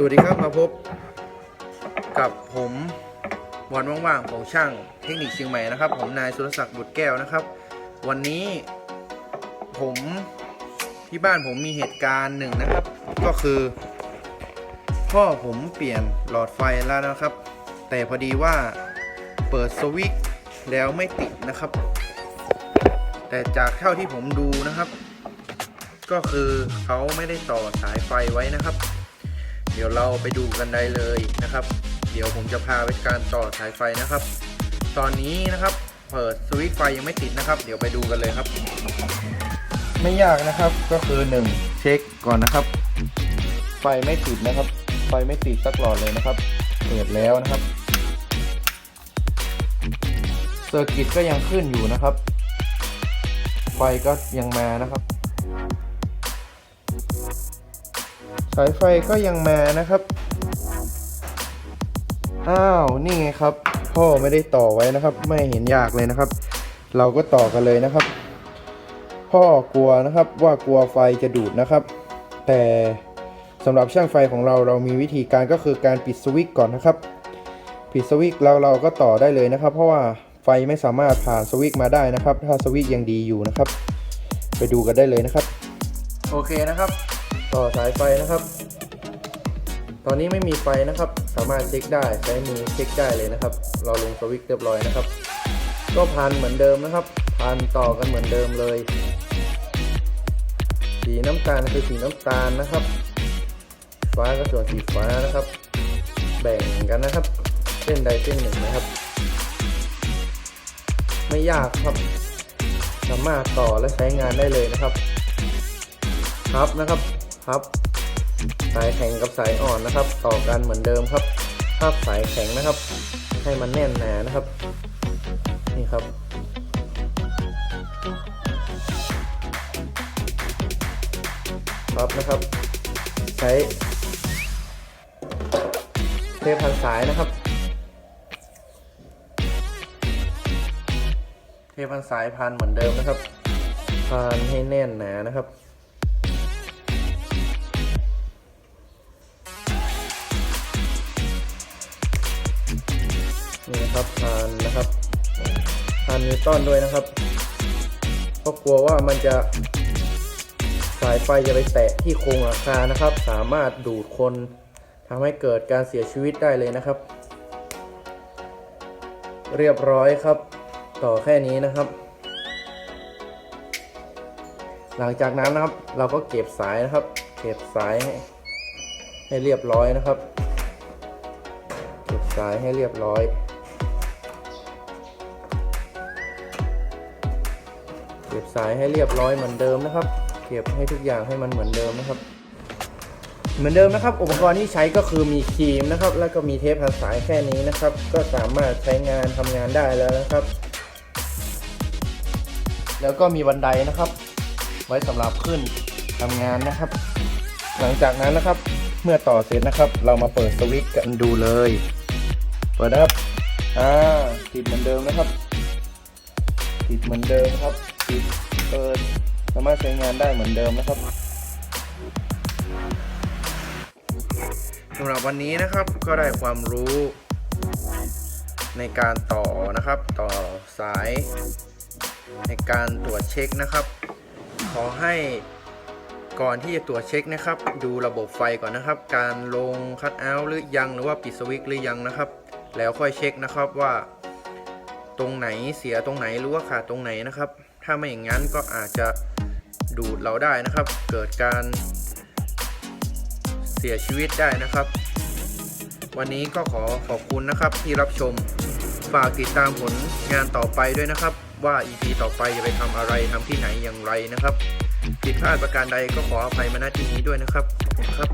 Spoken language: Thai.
สวัสดีครับมาพบกับผมวันว่างๆของช่างเทคนิคเชียงใหม่นะครับ ผมนายสุรศักดิ์บุตรแก้วนะครับ วันนี้ผมที่บ้านผมมีเหตุการณ์หนึ่งนะครับ ก็คือพ่อผมเปลี่ยนหลอดไฟแล้วนะครับ แต่พอดีว่าเปิดสวิตช์แล้วไม่ติดนะครับ แต่จากเท่าที่ผมดูนะครับ ก็คือเขาไม่ได้ต่อสายไฟไว้นะครับ ดี๋ยวเราไปดูกันได้เลยนะครับ เดี๋ยวผมจะพาไปการต่อสายไฟนะครับ ตอนนี้นะครับเปิดสวิตช์ไฟยังไม่ติดนะครับ เดี๋ยวไปดูกันเลยครับ ไม่ยากนะครับก็คือ 1 เช็คก่อนนะครับ ไฟไม่ติดนะครับ ไฟไม่ติดสักหลอดเลยนะครับ เปิดแล้วนะครับเซอร์กิตก็ยังขึ้นอยู่นะครับ ไฟก็ยังมานะครับ สายไฟก็ยังมานะครับ อ้าว นี่ไงครับ พ่อไม่ได้ต่อไว้นะครับ ไม่เห็นยากเลยนะครับ เราก็ต่อกันเลยนะครับ พ่อกลัวนะครับว่ากลัวไฟจะดูดนะครับ แต่สำหรับช่างไฟของเราเรามีวิธีการก็คือการปิดสวิตช์ก่อนนะครับ ปิดสวิตช์แล้วเราก็ต่อได้เลยนะครับ เพราะว่าไฟไม่สามารถผ่านสวิตช์มาได้นะครับ ถ้าสวิตช์ยังดีอยู่นะครับ ไปดูกันได้เลยนะครับ โอเคนะครับ ต่อสายไฟนะครับ ตอนนี้ไม่มีไฟนะครับ สามารถเช็คได้ใช้มือเช็คได้เลยนะครับ เราลงสวิตช์เรียบร้อยนะครับ ก็พันเหมือนเดิมนะครับ พันต่อกันเหมือนเดิมเลย สีน้ำตาลคือสีน้ำตาลนะครับ ฟ้าก็ส่วนสีฟ้านะครับ แบ่งกันนะครับ เส้นใดเส้นหนึ่งนะครับ ไม่ยากครับ สามารถต่อและใช้งานได้เลยนะครับครับนะครับ ครับ สายแข็งกับสายอ่อนนะครับ ต่อกันเหมือนเดิมครับภาพสายแข็งนะครับ ให้มันแน่นหนานะครับ นี่ครับครับนะครับ ใช้เทปพันสายนะครับ เทปพันสายพันเหมือนเดิมนะครับพันให้แน่นหนานะครับานนะครับพานนิวตันด้วยนะครับ เพราะกลัวว่ามันจะสายไฟจะไปแตะที่โครงหลังคานะครับ สามารถดูดคนทำให้เกิดการเสียชีวิตได้เลยนะครับ เรียบร้อยครับ ต่อแค่นี้นะครับ หลังจากนั้นนะครับ เราก็เก็บสายนะครับ เก็บสายให้ให้เรียบร้อยนะครับ เก็บสายให้เรียบร้อย เก็บสายให้เรียบร้อยเหมือนเดิมนะครับ เก็บให้ทุกอย่างให้มันเหมือนเดิมนะครับ เหมือนเดิมนะครับ อุปกรณ์ที่ใช้ก็คือมีครีมนะครับ แล้วก็มีเทปพันสายแค่นี้นะครับ ก็สามารถใช้งานทำงานได้แล้วนะครับ แล้วก็มีบันไดนะครับ ไว้สำหรับขึ้นทำงานนะครับ หลังจากนั้นนะครับเมื่อต่อเสร็จนะครับ เรามาเปิดสวิตช์กันดูเลย เปิดนะครับ อ่า ติดเหมือนเดิมนะครับ ติดเหมือนเดิมครับ ติดเปิดสามารถใช้งานได้เหมือนเดิมนะครับสำหรับวันนี้นะครับก็ได้ความรู้ในการต่อนะครับ ต่อสาย ในการตรวจเช็คนะครับ ขอให้ก่อนที่จะตรวจเช็คนะครับ ดูระบบไฟก่อนนะครับ การลงคัตเอาท์หรือยังหรือว่าปิดสวิตช์หรือยังนะครับ แล้วค่อยเช็คนะครับว่า ตรงไหนเสียตรงไหนหรือว่าขาดตรงไหนนะครับ ถ้าไม่อย่างนั้นก็อาจจะดูดเราได้นะครับ เกิดการเสียชีวิตได้นะครับ วันนี้ก็ขอขอบคุณนะครับที่รับชม ฝากติดตามผลงานต่อไปด้วยนะครับ ว่า EP ต่อไปจะไปทำอะไรทำที่ไหนอย่างไรนะครับ ผิดพลาดประการใดก็ขออภัยมาณที่นี้ด้วยนะครับขอบคุณครับ